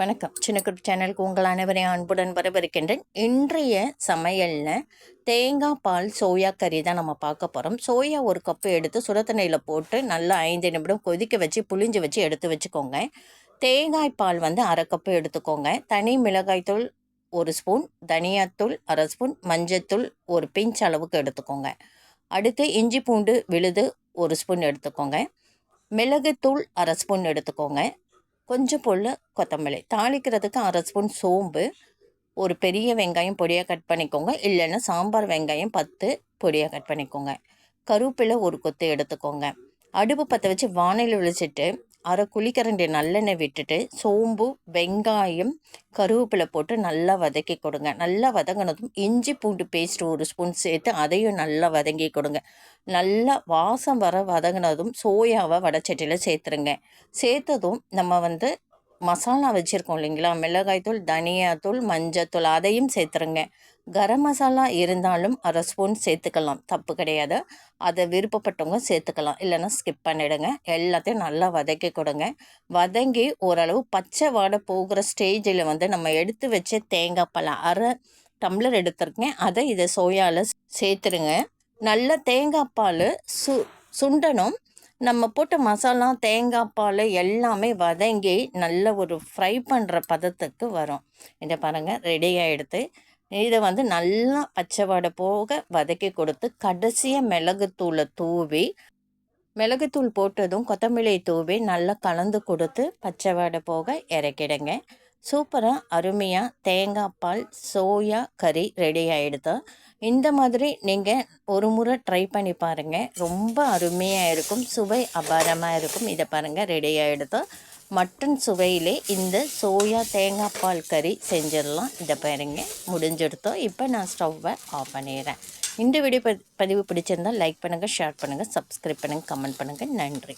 வணக்கம். சின்னக்குரு சேனலுக்கு உங்கள் அனைவரையும் அன்புடன் வரவிருக்கின்றேன் இன்றைய சமையலில் தேங்காய் பால் சோயா கறி தான் நம்ம பார்க்க போகிறோம் சோயா ஒரு கப்பு எடுத்து சுடத்தண்ணியில் போட்டு நல்லா ஐந்து நிமிடம் கொதிக்க வச்சு புளிஞ்சு வச்சு எடுத்து வச்சுக்கோங்க. தேங்காய் பால் வந்து அரை கப்பு எடுத்துக்கோங்க. தனி மிளகாய்த்தூள் ஒரு ஸ்பூன் தனியாத்தூள் அரை ஸ்பூன் மஞ்சத்தூள் ஒரு பிஞ்ச் அளவுக்கு எடுத்துக்கோங்க. அடுத்து இஞ்சி பூண்டு விழுது ஒரு ஸ்பூன் எடுத்துக்கோங்க. மிளகுத்தூள் அரை ஸ்பூன் எடுத்துக்கோங்க. கொஞ்சம் போல் கொத்தமல்லி. தாளிக்கிறதுக்கு அரை ஸ்பூன் சோம்பு ஒரு பெரிய வெங்காயம் பொடியாக கட் பண்ணிக்கோங்க. இல்லைன்னா சாம்பார் வெங்காயம் பத்து பொடியாக கட் பண்ணிக்கோங்க. கருவேப்பிலை ஒரு கொத்து எடுத்துக்கோங்க. அடுப்பு பற்ற வச்சு வானிலை விழிச்சிட்டு அரை குழிக்கரண்டி நல்லெண்ணெய் விட்டுட்டு சோம்பு வெங்காயம் கருவேப்பிலை போட்டு நல்லா வதக்கி கொடுங்க. நல்லா வதங்கினதும் இஞ்சி பூண்டு பேஸ்ட் ஒரு ஸ்பூன் சேர்த்து அதையும் நல்லா வதங்கி கொடுங்க. நல்லா வாசம் வர வதங்கினதும் சோயாவை வடச்சட்டியில் சேர்த்துருங்க. சேர்த்ததும் நம்ம வந்து மசாலா வச்சுருக்கோம் இல்லைங்களா? மிளகாய்த்தூள் தனியாத்தூள் மஞ்சத்தூள் அதையும் சேர்த்துருங்க. கரம் மசாலா இருந்தாலும் அரை ஸ்பூன் சேர்த்துக்கலாம். தப்பு கிடையாது. அதை விருப்பப்பட்டவங்க சேர்த்துக்கலாம். இல்லைன்னா ஸ்கிப் பண்ணிவிடுங்க எல்லாத்தையும் நல்லா வதக்கி கொடுங்க. வதங்கி ஓரளவு பச்சை வாடை போகிற ஸ்டேஜில் வந்து நம்ம எடுத்து வச்ச தேங்காய் பழம் அரை டம்ளர் எடுத்துருக்கேன். அதை இதை சோயாவில் சேர்த்துருங்க. நல்ல தேங்காய் பால் சு சுண்டனும் நம்ம போட்ட மசாலா தேங்காய் பால் எல்லாமே வதங்கி நல்ல ஒரு ஃப்ரை பண்ணுற பதத்துக்கு வரும். இதை பாருங்கள் ரெடியாக எடுத்து இதை வந்து நல்லா பச்சைவாடை போக வதக்கி கொடுத்து கடைசியாக மிளகுத்தூளை தூவி மிளகுத்தூள் போட்டதும் கொத்தமல்லி தூவி நல்லா கலந்து கொடுத்து பச்சை வடை போக இறக்கிடுங்க. சூப்பராக அருமையாக தேங்காய் பால் சோயா கறி ரெடி ஆகிடுது இந்த மாதிரி நீங்கள் ஒரு முறை ட்ரை பண்ணி பாருங்கள் ரொம்ப அருமையாக இருக்கும். சுவை அபாரமாக இருக்கும். இதை பாருங்கள் ரெடி ஆகிடுது மட்டன் சுவையிலே இந்த சோயா தேங்காய் பால் கறி செஞ்சிடலாம். இதை பாருங்க முடிஞ்செடுத்தோம் இப்போ நான் ஸ்டவ்வை ஆஃப் பண்ணிடுறேன். இந்த வீடியோ பதிவு பிடிச்சிருந்தால் லைக் பண்ணுங்கள் ஷேர் பண்ணுங்கள் சப்ஸ்கிரைப் பண்ணுங்கள் கமெண்ட் பண்ணுங்கள் நன்றி.